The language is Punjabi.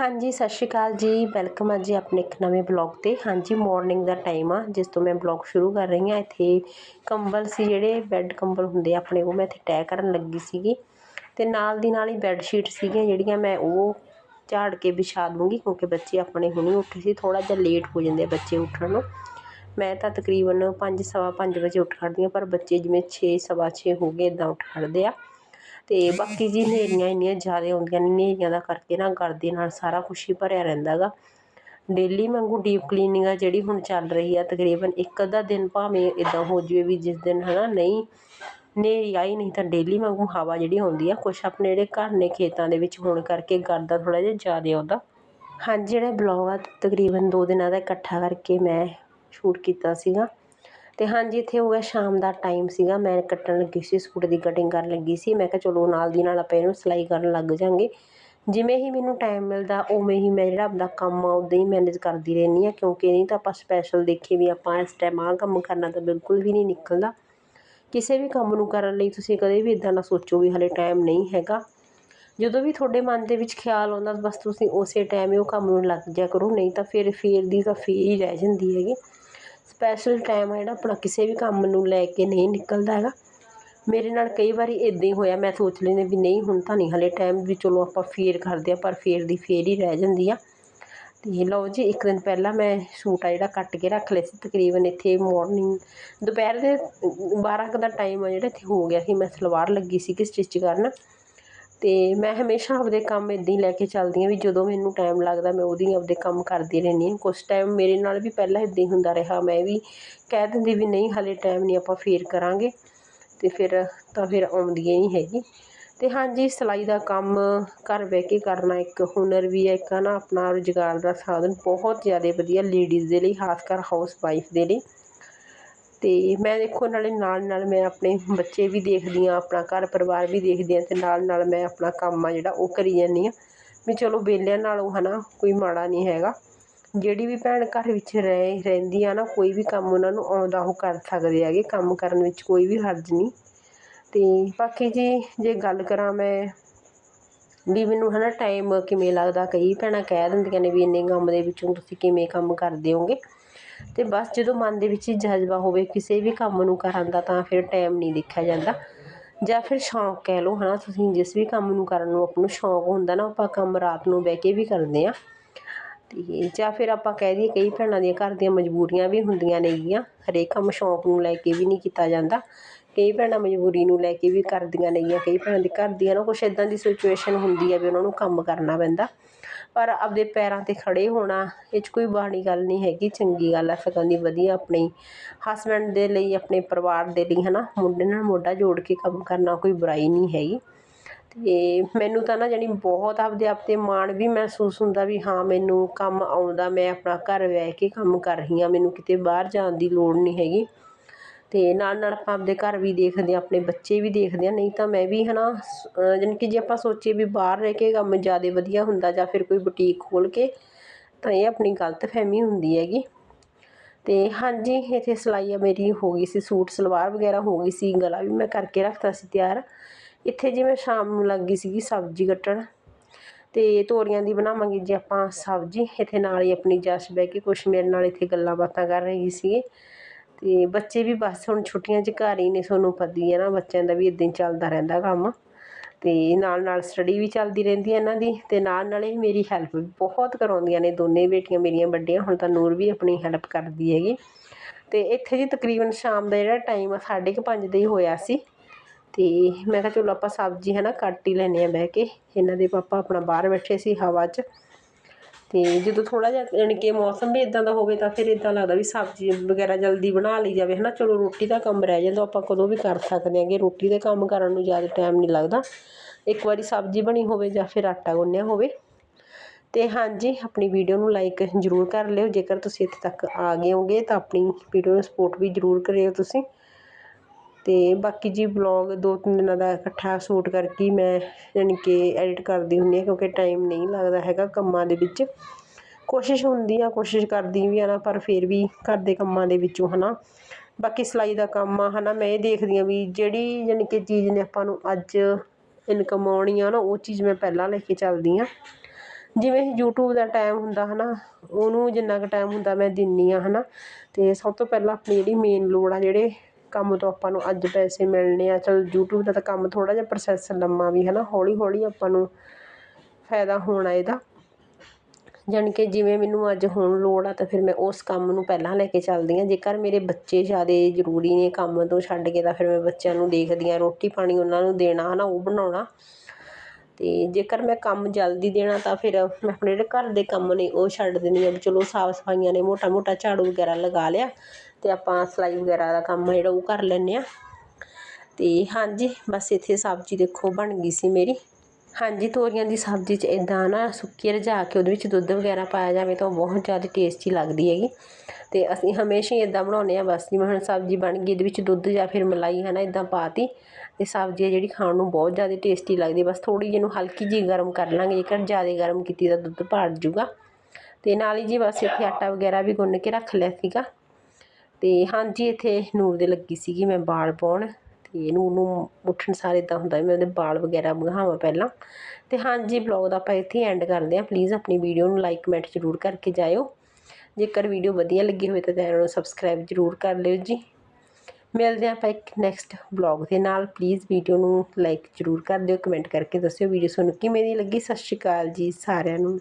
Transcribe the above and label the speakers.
Speaker 1: ਹਾਂਜੀ, ਸਤਿ ਸ਼੍ਰੀ ਅਕਾਲ ਜੀ। ਵੈਲਕਮ ਆ ਜੀ ਆਪਣੇ ਇੱਕ ਨਵੇਂ ਬਲੌਗ ਤੇ। ਹਾਂਜੀ ਮਾਰਨਿੰਗ ਦਾ ਟਾਈਮ ਆ, ਜਿਸ ਤੋਂ ਮੈਂ ਬਲੌਗ ਸ਼ੁਰੂ ਕਰ ਰਹੀ ਹਾਂ। ਇੱਥੇ ਕੰਬਲ ਸੀ ਜਿਹੜੇ ਬੈੱਡ ਕੰਬਲ ਹੁੰਦੇ ਆ ਆਪਣੇ, ਉਹ ਮੈਂ ਇੱਥੇ ਟੈ ਕਰਨ ਲੱਗੀ ਸੀਗੀ। ਤੇ ਨਾਲ ਦੀ ਨਾਲ ਹੀ ਬੈੱਡ ਸ਼ੀਟ ਸੀਗੀਆਂ ਜਿਹੜੀਆਂ, ਮੈਂ ਉਹ ਝਾੜ ਕੇ ਵਿਛਾ ਦੂੰਗੀ, ਕਿਉਂਕਿ ਬੱਚੇ ਆਪਣੇ ਹੁਣੇ ਉੱਠੇ ਸੀ। ਥੋੜਾ ਜਿਹਾ ਲੇਟ ਹੋ ਜਾਂਦੇ ਆ ਬੱਚੇ ਉੱਠਣ ਨੂੰ। ਮੈਂ ਤਾਂ ਤਕਰੀਬਨ 5 ਸਵਾ 5 ਵਜੇ ਉੱਠ ਖੜਦੀ ਹਾਂ, ਪਰ ਬੱਚੇ ਜਿਵੇਂ 6 ਸਵਾ 6 ਹੋ ਗਏ ਇਦਾਂ ਉੱਠ ਖੜਦੇ ਆ। ਅਤੇ ਬਾਕੀ ਜੀ ਹਨੇਰੀਆਂ ਇੰਨੀਆਂ ਜ਼ਿਆਦਾ ਆਉਂਦੀਆਂ ਨੇ, ਹਨੇਰੀਆਂ ਦਾ ਕਰਕੇ ਨਾ ਘਰ ਨਾਲ ਸਾਰਾ ਕੁਛ ਹੀ ਭਰਿਆ ਰਹਿੰਦਾ ਗਾ। ਡੇਲੀ ਵਾਂਗੂ ਡੀਪ ਕਲੀਨਿੰਗ ਆ ਜਿਹੜੀ ਹੁਣ ਚੱਲ ਰਹੀ ਆ, ਤਕਰੀਬਨ ਇੱਕ ਅੱਧਾ ਦਿਨ ਭਾਵੇਂ ਇੱਦਾਂ ਹੋ ਜਾਵੇ ਵੀ ਜਿਸ ਦਿਨ ਹੈ ਨਾ ਨਹੀਂ, ਹਨੇਰੀ ਆਈ ਨਹੀਂ ਤਾਂ ਡੇਲੀ ਵਾਂਗੂ ਹਵਾ ਜਿਹੜੀ ਆਉਂਦੀ ਆ, ਕੁਛ ਆਪਣੇ ਜਿਹੜੇ ਘਰ ਨੇ ਖੇਤਾਂ ਦੇ ਵਿੱਚ ਹੋਣ ਕਰਕੇ ਗਰਦਾ ਥੋੜ੍ਹਾ ਜਿਹਾ ਜ਼ਿਆਦਾ ਆਉਂਦਾ ਹਾਂਜੀ, ਜਿਹੜਾ ਬਲੌਗ ਆ ਤਕਰੀਬਨ 2 ਦਿਨਾਂ ਦਾ ਇਕੱਠਾ ਕਰਕੇ ਮੈਂ ਸ਼ੂਟ ਕੀਤਾ ਸੀਗਾ। ਅਤੇ ਹਾਂਜੀ, ਇੱਥੇ ਹੋ ਗਿਆ ਸ਼ਾਮ ਦਾ ਟਾਈਮ ਸੀਗਾ। ਮੈਂ ਕੱਟਣ ਲੱਗੀ ਸੀ, ਸੂਟ ਦੀ ਕਟਿੰਗ ਕਰਨ ਲੱਗੀ ਸੀ। ਮੈਂ ਕਿਹਾ, ਚਲੋ ਨਾਲ ਦੀ ਨਾਲ ਆਪਾਂ ਇਹਨੂੰ ਸਿਲਾਈ ਕਰਨ ਲੱਗ ਜਾਾਂਗੇ। ਜਿਵੇਂ ਹੀ ਮੈਨੂੰ ਟਾਈਮ ਮਿਲਦਾ, ਉਵੇਂ ਹੀ ਮੈਂ ਜਿਹੜਾ ਆਪਣਾ ਕੰਮ ਆ, ਉਦਾਂ ਹੀ ਮੈਨੇਜ ਕਰਦੀ ਰਹਿੰਦੀ ਹਾਂ। ਕਿਉਂਕਿ ਨਹੀਂ ਤਾਂ ਆਪਾਂ ਸਪੈਸ਼ਲ ਦੇਖੇ ਵੀ ਆਪਾਂ ਇਸ ਟਾਈਮ ਆਹ ਕੰਮ ਕਰਨਾ ਤਾਂ ਬਿਲਕੁਲ ਵੀ ਨਹੀਂ ਨਿਕਲਦਾ। ਕਿਸੇ ਵੀ ਕੰਮ ਨੂੰ ਕਰਨ ਲਈ ਤੁਸੀਂ ਕਦੇ ਵੀ ਇਦਾਂ ਨਾ ਸੋਚੋ ਵੀ ਹਲੇ ਟਾਈਮ ਨਹੀਂ ਹੈਗਾ। ਜਦੋਂ ਵੀ ਤੁਹਾਡੇ ਮਨ ਦੇ ਵਿੱਚ ਖਿਆਲ ਆਉਂਦਾ, ਬਸ ਤੁਸੀਂ ਉਸੇ ਟਾਈਮ ਹੀ ਉਹ ਕੰਮ ਨੂੰ ਲੱਗ ਜਾ ਕਰੋ। ਨਹੀਂ ਤਾਂ ਫਿਰ, ਫੇਰ ਦੀ ਤਾਂ ਫੇਰ ਹੀ ਰਹਿ ਜਾਂਦੀ ਹੈਗੀ। ਸਪੈਸ਼ਲ ਟਾਈਮ ਆ ਜਿਹੜਾ ਆਪਣਾ ਕਿਸੇ ਵੀ ਕੰਮ ਨੂੰ ਲੈ ਕੇ ਨਹੀਂ ਨਿਕਲਦਾ ਹੈਗਾ। ਮੇਰੇ ਨਾਲ ਕਈ ਵਾਰੀ ਇੱਦਾਂ ਹੀ ਹੋਇਆ, ਮੈਂ ਸੋਚ ਲੈਂਦੀ ਵੀ ਨਹੀਂ, ਹੁਣ ਤਾਂ ਨਹੀਂ, ਹਲੇ ਟਾਈਮ ਵੀ ਚਲੋ ਆਪਾਂ ਫੇਰ ਕਰਦੇ ਆ ਪਰ ਫੇਰ ਦੀ ਫੇਰ ਹੀ ਰਹਿ ਜਾਂਦੀ ਆ। ਤੇ ਲਓ ਜੀ, ਇੱਕ ਦਿਨ ਪਹਿਲਾਂ ਮੈਂ ਸੂਟ ਆ ਜਿਹੜਾ ਕੱਟ ਕੇ ਰੱਖ ਲਿਆ ਸੀ, ਤਕਰੀਬਨ ਇੱਥੇ ਮਾਰਨਿੰਗ ਦੁਪਹਿਰ ਦੇ 12 ਕੁ ਦਾ ਟਾਈਮ ਆ ਜਿਹੜਾ ਇੱਥੇ ਹੋ ਗਿਆ ਸੀ, ਮੈਂ ਸਲਵਾਰ ਲੱਗੀ ਸੀ ਕਿ ਸਟਿਚ ਕਰਨ। ਤੇ ਮੈਂ ਹਮੇਸ਼ਾ ਆਪਦੇ ਕੰਮ ਇੱਦਾਂ ਹੀ ਲੈ ਕੇ ਚੱਲਦੀ ਹਾਂ ਵੀ ਜਦੋਂ ਮੈਨੂੰ ਟਾਈਮ ਲੱਗਦਾ ਮੈਂ ਉਹਦੀ ਆਪਦੇ ਕੰਮ ਕਰਦੀ ਰਹਿੰਦੀ ਹਾਂ। ਕੁਛ ਟਾਈਮ ਮੇਰੇ ਨਾਲ ਵੀ ਪਹਿਲਾਂ ਇੱਦਾਂ ਹੀ ਹੁੰਦਾ ਰਿਹਾ। ਮੈਂ ਵੀ ਕਹਿ ਦਿੰਦੀ ਵੀ ਨਹੀਂ, ਹਾਲੇ ਟਾਈਮ ਨਹੀਂ ਆਪਾਂ ਫੇਰ ਕਰਾਂਗੇ ਅਤੇ ਫਿਰ ਤਾਂ ਫਿਰ ਆਉਂਦੀ ਹੀ ਨਹੀਂ ਹੈਗੀ ਅਤੇ ਹਾਂਜੀ, ਸਿਲਾਈ ਦਾ ਕੰਮ ਘਰ ਬਹਿ ਕੇ ਕਰਨਾ ਇੱਕ ਹੁਨਰ ਵੀ ਹੈ, ਇੱਕ ਹੈ ਨਾ, ਆਪਣਾ ਰੁਜ਼ਗਾਰ ਦਾ ਸਾਧਨ ਬਹੁਤ ਜ਼ਿਆਦਾ ਵਧੀਆ ਲੇਡੀਜ਼ ਦੇ ਲਈ, ਖਾਸ ਕਰ ਹਾਊਸ ਵਾਈਫ ਦੇ ਲਈ। ਅਤੇ ਮੈਂ ਦੇਖੋ ਨਾਲੇ ਨਾਲ ਨਾਲ ਮੈਂ ਆਪਣੇ ਬੱਚੇ ਵੀ ਦੇਖਦੀ ਹਾਂ, ਆਪਣਾ ਘਰ ਪਰਿਵਾਰ ਵੀ ਦੇਖਦੀ ਹਾਂ ਅਤੇ ਨਾਲ ਨਾਲ ਮੈਂ ਆਪਣਾ ਕੰਮ ਆ ਜਿਹੜਾ ਉਹ ਕਰੀ ਜਾਂਦੀ ਹਾਂ। ਵੀ ਚਲੋ ਵਿਹਲਿਆਂ ਨਾਲੋਂ ਹੈ ਨਾ ਕੋਈ ਮਾੜਾ ਨਹੀਂ ਹੈਗਾ। ਜਿਹੜੀ ਵੀ ਭੈਣ ਘਰ ਵਿੱਚ ਰਹਿ, ਰਹਿੰਦੀ ਆ ਨਾ, ਕੋਈ ਵੀ ਕੰਮ ਉਹਨਾਂ ਨੂੰ ਆਉਂਦਾ ਉਹ ਕਰ ਸਕਦੇ ਹੈਗੇ, ਕੰਮ ਕਰਨ ਵਿੱਚ ਕੋਈ ਵੀ ਹਰਜ ਨਹੀਂ। ਅਤੇ ਬਾਕੀ ਜੀ, ਜੇ ਗੱਲ ਕਰਾਂ ਮੈਂ ਵੀ ਮੈਨੂੰ ਹੈ ਨਾ ਟਾਈਮ ਕਿਵੇਂ ਲੱਗਦਾ, ਕਈ ਭੈਣਾਂ ਕਹਿ ਦਿੰਦੀਆਂ ਨੇ ਵੀ ਇੰਨੇ ਕੰਮ ਦੇ ਵਿੱਚੋਂ ਤੁਸੀਂ ਕਿਵੇਂ ਕੰਮ ਕਰਦੇ ਹੋਗੇ ਤੇ ਬਸ ਜਦੋਂ ਮਨ ਦੇ ਵਿੱਚ ਜਜ਼ਬਾ ਹੋਵੇ ਕਿਸੇ ਵੀ ਕੰਮ ਨੂੰ ਕਰਨ ਦਾ, ਤਾਂ ਫਿਰ ਟਾਈਮ ਨਹੀਂ ਦੇਖਿਆ ਜਾਂਦਾ। ਜਾਂ ਫਿਰ ਸ਼ੌਂਕ ਕਹਿ ਲਓ ਨਾ ਤੁਸੀਂ ਜਿਸ ਵੀ ਕੰਮ ਨੂੰ ਕਰਨ ਨੂੰ ਆਪਾਂ ਨੂੰ ਸ਼ੌਂਕ ਹੁੰਦਾ ਨਾ, ਆਪਾਂ ਕੰਮ ਰਾਤ ਨੂੰ ਬਹਿ ਕੇ ਵੀ ਕਰਦੇ ਹਾਂ। ਅਤੇ ਜਾਂ ਫਿਰ ਆਪਾਂ ਕਹਿ ਦਈਏ ਕਈ ਭੈਣਾਂ ਦੀਆਂ ਘਰ ਦੀਆਂ ਮਜਬੂਰੀਆਂ ਵੀ ਹੁੰਦੀਆਂ ਨੇਗੀਆਂ ਹਰੇਕ ਕੰਮ ਸ਼ੌਂਕ ਨੂੰ ਲੈ ਕੇ ਵੀ ਨਹੀਂ ਕੀਤਾ ਜਾਂਦਾ। ਕਈ ਭੈਣਾਂ ਮਜਬੂਰੀ ਨੂੰ ਲੈ ਕੇ ਵੀ ਕਰਦੀਆਂ ਨੇਗੀਆਂ ਕਈ ਭੈਣਾਂ ਦੇ ਘਰ ਦੀਆਂ ਨਾ ਕੁਛ ਇਦਾਂ ਦੀ ਸਿਚੁਏਸ਼ਨ ਹੁੰਦੀ ਹੈ ਵੀ ਉਹਨਾਂ ਨੂੰ ਕੰਮ ਕਰਨਾ ਪੈਂਦਾ। ਪਰ ਆਪਦੇ ਪੈਰਾਂ 'ਤੇ ਖੜ੍ਹੇ ਹੋਣਾ, ਇਹ 'ਚ ਕੋਈ ਬਾਣੀ ਗੱਲ ਨਹੀਂ ਹੈਗੀ, ਚੰਗੀ ਗੱਲ ਹੈ, ਸਗੋਂ ਦੀ ਵਧੀਆ ਆਪਣੀ ਹਸਬੈਂਡ ਦੇ ਲਈ, ਆਪਣੇ ਪਰਿਵਾਰ ਦੇ ਲਈ ਹੈ ਨਾ ਮੁੰਡੇ ਨਾਲ ਮੋਢਾ ਜੋੜ ਕੇ ਕੰਮ ਕਰਨਾ ਕੋਈ ਬੁਰਾਈ ਨਹੀਂ ਹੈਗੀ। ਅਤੇ ਮੈਨੂੰ ਤਾਂ ਨਾ ਜਾਣੀ ਬਹੁਤ ਆਪਦੇ ਆਪ 'ਤੇ ਮਾਣ ਵੀ ਮਹਿਸੂਸ ਹੁੰਦਾ ਵੀ ਹਾਂ, ਮੈਨੂੰ ਕੰਮ ਆਉਂਦਾ, ਮੈਂ ਆਪਣਾ ਘਰ ਬਹਿ ਕੇ ਕੰਮ ਕਰ ਰਹੀ ਹਾਂ, ਮੈਨੂੰ ਕਿਤੇ ਬਾਹਰ ਜਾਣ ਦੀ ਲੋੜ ਨਹੀਂ ਹੈਗੀ। ਅਤੇ ਨਾਲ ਨਾਲ ਆਪਾਂ ਆਪਦੇ ਘਰ ਵੀ ਦੇਖਦੇ ਹਾਂ, ਆਪਣੇ ਬੱਚੇ ਵੀ ਦੇਖਦੇ ਹਾਂ। ਨਹੀਂ ਤਾਂ ਮੈਂ ਵੀ ਹੈ ਨਾ ਜਾਣੀ ਕਿ ਜੇ ਆਪਾਂ ਸੋਚੀਏ ਵੀ ਬਾਹਰ ਰਹਿ ਕੇ ਕੰਮ ਜ਼ਿਆਦਾ ਵਧੀਆ ਹੁੰਦਾ ਜਾਂ ਫਿਰ ਕੋਈ ਬੁਟੀਕ ਖੋਲ੍ਹ ਕੇ, ਤਾਂ ਇਹ ਆਪਣੀ ਗਲਤ ਫਹਿਮੀ ਹੁੰਦੀ ਹੈਗੀ। ਅਤੇ ਹਾਂਜੀ, ਇੱਥੇ ਸਿਲਾਈ ਆ ਮੇਰੀ, ਹੋ ਗਈ ਸੀ ਸੂਟ, ਸਲਵਾਰ ਵਗੈਰਾ ਹੋ ਗਈ ਸੀ, ਗਲਾ ਵੀ ਮੈਂ ਕਰਕੇ ਰੱਖਤਾ ਸੀ ਤਿਆਰ। ਇੱਥੇ ਜਿਵੇਂ ਸ਼ਾਮ ਨੂੰ ਲੱਗ ਗਈ ਸੀਗੀ ਸਬਜ਼ੀ ਕੱਟਣ ਅਤੇ ਤੋਰੀਆਂ ਦੀ ਬਣਾਵਾਂਗੇ ਜੇ ਆਪਾਂ ਸਬਜ਼ੀ। ਇੱਥੇ ਨਾਲ ਹੀ ਆਪਣੀ ਜਸ ਬਹਿ ਕੇ ਕੁਛ ਮੇਰੇ ਨਾਲ ਇੱਥੇ ਗੱਲਾਂ ਬਾਤਾਂ ਕਰ ਰਹੀ ਸੀ ਅਤੇ ਬੱਚੇ ਵੀ ਬਸ ਹੁਣ ਛੁੱਟੀਆਂ 'ਚ ਘਰ ਹੀ ਨੇ, ਤੁਹਾਨੂੰ ਪਤਾ ਹੀ ਹੈ ਨਾ, ਬੱਚਿਆਂ ਦਾ ਵੀ ਇੱਦਾਂ ਹੀ ਚੱਲਦਾ ਰਹਿੰਦਾ ਕੰਮ। ਅਤੇ ਨਾਲ ਨਾਲ ਸਟੱਡੀ ਵੀ ਚੱਲਦੀ ਰਹਿੰਦੀ ਹੈ ਇਹਨਾਂ ਦੀ ਅਤੇ ਨਾਲ ਨਾਲ ਇਹ ਮੇਰੀ ਹੈਲਪ ਵੀ ਬਹੁਤ ਕਰਵਾਉਂਦੀਆਂ ਨੇ, ਦੋਨੇ ਬੇਟੀਆਂ ਮੇਰੀਆਂ ਵੱਡੀਆਂ, ਹੁਣ ਤਾਂ ਨੂਰ ਵੀ ਆਪਣੀ ਹੈਲਪ ਕਰਦੀ ਹੈਗੀ। ਅਤੇ ਇੱਥੇ ਜੀ ਤਕਰੀਬਨ ਸ਼ਾਮ ਦਾ ਜਿਹੜਾ ਟਾਈਮ ਆ 5:30 ਦਾ ਹੀ ਹੋਇਆ ਸੀ। ਅਤੇ ਮੈਂ ਕਿਹਾ ਚਲੋ ਆਪਾਂ ਸਬਜ਼ੀ ਹੈ ਨਾ, ਕੱਟ ਹੀ ਲੈਂਦੇ ਹਾਂ ਬਹਿ ਕੇ। ਇਹਨਾਂ ਦੇ ਪਾਪਾ ਆਪਣਾ ਬਾਹਰ ਬੈਠੇ ਸੀ ਹਵਾ 'ਚ। ਅਤੇ ਜਦੋਂ ਥੋੜ੍ਹਾ ਜਿਹਾ ਯਾਨੀ ਕਿ ਮੌਸਮ ਵੀ ਇੱਦਾਂ ਦਾ ਹੋਵੇ ਤਾਂ ਫਿਰ ਇੱਦਾਂ ਲੱਗਦਾ ਵੀ ਸਬਜ਼ੀ ਵਗੈਰਾ ਜਲਦੀ ਬਣਾ ਲਈ ਜਾਵੇ ਹੈ ਨਾ ਚਲੋ ਰੋਟੀ ਦਾ ਕੰਮ ਰਹਿ ਜਾਂਦਾ, ਆਪਾਂ ਕਦੋਂ ਵੀ ਕਰ ਸਕਦੇ ਆਂਗੇ ਰੋਟੀ ਦੇ ਕੰਮ ਕਰਨ ਨੂੰ ਜ਼ਿਆਦਾ ਟਾਈਮ ਨਹੀਂ ਲੱਗਦਾ। ਇੱਕ ਵਾਰੀ ਸਬਜ਼ੀ ਬਣੀ ਹੋਵੇ ਜਾਂ ਫਿਰ ਆਟਾ ਗੁੰਨਿਆ ਹੋਵੇ। ਅਤੇ ਹਾਂਜੀ, ਆਪਣੀ ਵੀਡੀਓ ਨੂੰ ਲਾਈਕ ਜ਼ਰੂਰ ਕਰ ਲਿਓ। ਜੇਕਰ ਤੁਸੀਂ ਇੱਥੇ ਤੱਕ ਆ ਗਏ ਹੋਗੇ ਤਾਂ ਆਪਣੀ ਵੀਡੀਓ ਨੂੰ ਸਪੋਰਟ ਵੀ ਜ਼ਰੂਰ ਕਰਿਓ ਤੁਸੀਂ। ਅਤੇ ਬਾਕੀ ਜੀ ਵਲੋਗ ਦੋ ਤਿੰਨ ਦਿਨਾਂ ਦਾ ਇਕੱਠਾ ਸ਼ੂਟ ਕਰਕੇ ਮੈਂ ਯਾਨੀ ਕਿ ਐਡਿਟ ਕਰਦੀ ਹੁੰਦੀ ਹਾਂ ਕਿਉਂਕਿ ਟਾਈਮ ਨਹੀਂ ਲੱਗਦਾ ਹੈਗਾ ਕੰਮਾਂ ਦੇ ਵਿੱਚ। ਕੋਸ਼ਿਸ਼ ਹੁੰਦੀ ਆ ਕੋਸ਼ਿਸ਼ ਕਰਦੀ ਵੀ ਆ ਨਾ, ਪਰ ਫਿਰ ਵੀ ਘਰ ਦੇ ਕੰਮਾਂ ਦੇ ਵਿੱਚੋਂ ਹੈ ਨਾ ਬਾਕੀ ਸਿਲਾਈ ਦਾ ਕੰਮ ਆ ਨਾ ਮੈਂ ਇਹ ਦੇਖਦੀ ਹਾਂ ਵੀ ਜਿਹੜੀ ਯਾਨੀ ਕਿ ਚੀਜ਼ ਨੇ ਆਪਾਂ ਨੂੰ ਅੱਜ ਇਨਕਮ ਆਉਣੀ ਆ ਨਾ, ਉਹ ਚੀਜ਼ ਮੈਂ ਪਹਿਲਾਂ ਲੈ ਕੇ ਚੱਲਦੀ ਹਾਂ। ਜਿਵੇਂ YouTube ਦਾ ਟਾਈਮ ਹੁੰਦਾ ਹੈ ਨਾ ਉਹਨੂੰ ਜਿੰਨਾ ਕੁ ਟਾਈਮ ਹੁੰਦਾ ਮੈਂ ਦਿੰਦੀ ਹਾਂ ਹੈ ਨਾ ਅਤੇ ਸਭ ਤੋਂ ਪਹਿਲਾਂ ਆਪਣੀ ਜਿਹੜੀ ਮੇਨ ਲੋੜ ਆ, ਜਿਹੜੇ ਕੰਮ ਤੋਂ ਆਪਾਂ ਨੂੰ ਅੱਜ ਪੈਸੇ ਮਿਲਣੇ ਆ। ਚਲ YouTube ਦਾ ਤਾਂ ਕੰਮ ਥੋੜ੍ਹਾ ਜਿਹਾ ਪ੍ਰੋਸੈਸ ਲੰਮਾ ਵੀ ਹੈ ਨਾ। ਹੌਲੀ ਹੌਲੀ ਆਪਾਂ ਨੂੰ ਫਾਇਦਾ ਹੋਣਾ ਇਹਦਾ। ਜਾਣੀ ਕਿ ਜਿਵੇਂ ਮੈਨੂੰ ਅੱਜ ਹੁਣ ਲੋੜ ਆ, ਤਾਂ ਫਿਰ ਮੈਂ ਉਸ ਕੰਮ ਨੂੰ ਪਹਿਲਾਂ ਲੈ ਕੇ ਚੱਲਦੀ ਹਾਂ। ਜੇਕਰ ਮੇਰੇ ਬੱਚੇ ਜ਼ਿਆਦਾ ਜ਼ਰੂਰੀ ਨੇ ਕੰਮ ਤੋਂ ਛੱਡ ਕੇ, ਤਾਂ ਫਿਰ ਮੈਂ ਬੱਚਿਆਂ ਨੂੰ ਦੇਖਦੀ ਹਾਂ। ਰੋਟੀ ਪਾਣੀ ਉਹਨਾਂ ਨੂੰ ਦੇਣਾ ਹੈ ਨਾ, ਉਹ ਬਣਾਉਣਾ। ਅਤੇ ਜੇਕਰ ਮੈਂ ਕੰਮ ਜਲਦੀ ਦੇਣਾ, ਤਾਂ ਫਿਰ ਮੈਂ ਆਪਣੇ ਜਿਹੜੇ ਘਰ ਦੇ ਕੰਮ ਨੇ, ਉਹ ਛੱਡ ਦਿੰਦੀ ਹਾਂ। ਵੀ ਚਲੋ ਸਾਫ਼ ਸਫਾਈਆਂ ਨੇ ਮੋਟਾ ਮੋਟਾ ਝਾੜੂ ਵਗੈਰਾ ਲਗਾ ਲਿਆ। ਅਤੇ ਆਪਾਂ ਸਿਲਾਈ ਵਗੈਰਾ ਦਾ ਕੰਮ ਜਿਹੜਾ ਉਹ ਕਰ ਲੈਂਦੇ ਹਾਂ। ਅਤੇ ਹਾਂਜੀ, ਬਸ ਇੱਥੇ ਸਬਜ਼ੀ ਦੇਖੋ ਬਣ ਗਈ ਸੀ ਮੇਰੀ। ਹਾਂਜੀ, ਤੋਰੀਆਂ ਦੀ ਸਬਜ਼ੀ 'ਚ ਇਦਾਂ ਨਾ ਸੁੱਕੀ ਰਝਾ ਕੇ ਉਹਦੇ ਵਿੱਚ ਦੁੱਧ ਵਗੈਰਾ ਪਾਇਆ ਜਾਵੇ ਤਾਂ ਉਹ ਬਹੁਤ ਜ਼ਿਆਦਾ ਟੇਸਟੀ ਲੱਗਦੀ ਹੈਗੀ। ਅਤੇ ਅਸੀਂ ਹਮੇਸ਼ਾ ਹੀ ਇਦਾਂ ਬਣਾਉਂਦੇ ਹਾਂ, ਬਸ ਜਿਵੇਂ ਹੁਣ ਸਬਜ਼ੀ ਬਣ ਗਈ, ਇਹਦੇ ਵਿੱਚ ਦੁੱਧ ਜਾਂ ਫਿਰ ਮਲਾਈ ਹੈ ਨਾ ਇਦਾਂ ਪਾਤੀ ਅਤੇ ਸਬਜ਼ੀ ਹੈ ਜਿਹੜੀ ਖਾਣ ਨੂੰ ਬਹੁਤ ਜ਼ਿਆਦਾ ਟੇਸਟੀ ਲੱਗਦੀ ਬਸ ਥੋੜ੍ਹੀ ਜਿਹੀ ਨੂੰ ਹਲਕੀ ਜਿਹੀ ਗਰਮ ਕਰ ਲਾਂਗੇ, ਜੇਕਰ ਜ਼ਿਆਦਾ ਗਰਮ ਕੀਤੀ ਤਾਂ ਦੁੱਧ ਪਾੜ ਜੂਗਾ ਅਤੇ ਨਾਲ ਹੀ ਜੀ ਬਸ ਇੱਥੇ ਆਟਾ ਵਗੈਰਾ ਵੀ ਗੁੰਨ ਕੇ ਰੱਖ ਲਿਆ ਸੀਗਾ। ਅਤੇ ਹਾਂਜੀ, ਇੱਥੇ ਨੂਰ ਦੇ ਲੱਗੀ ਸੀਗੀ ਮੈਂ ਵਾਲ ਪਾਉਣ ਅਤੇ ਨੂਰ ਨੂੰ ਉੱਠਣ ਸਾਰ ਇੱਦਾਂ ਹੁੰਦਾ ਮੈਂ ਉਹਦੇ ਵਾਲ ਵਗੈਰਾ ਬਘਾਵਾਂ ਪਹਿਲਾਂ। ਅਤੇ ਹਾਂਜੀ ਬਲੌਗ ਦਾ ਆਪਾਂ ਇੱਥੇ ਐਂਡ ਕਰਦੇ ਹਾਂ। ਪਲੀਜ਼ ਆਪਣੀ ਵੀਡੀਓ ਨੂੰ ਲਾਈਕ ਕਮੈਂਟ ਜ਼ਰੂਰ ਕਰਕੇ ਜਾਇਓ। ਜੇਕਰ ਵੀਡੀਓ ਵਧੀਆ ਲੱਗੀ ਹੋਵੇ ਤਾਂ ਚੈਨਲ ਨੂੰ ਸਬਸਕ੍ਰਾਈਬ ਜ਼ਰੂਰ ਕਰ ਲਿਓ ਜੀ। ਮਿਲਦੇ ਹਾਂ ਆਪਾਂ ਇੱਕ ਨੈਕਸਟ ਬਲੌਗ ਦੇ ਨਾਲ। ਪਲੀਜ਼ ਵੀਡੀਓ ਨੂੰ ਲਾਈਕ ਜ਼ਰੂਰ ਕਰ ਦਿਓ। ਕਮੈਂਟ ਕਰਕੇ ਦੱਸਿਓ ਵੀਡੀਓ ਤੁਹਾਨੂੰ ਕਿਵੇਂ ਦੀ ਲੱਗੀ। ਸਤਿ ਸ਼੍ਰੀ ਅਕਾਲ ਜੀ ਸਾਰਿਆਂ ਨੂੰ।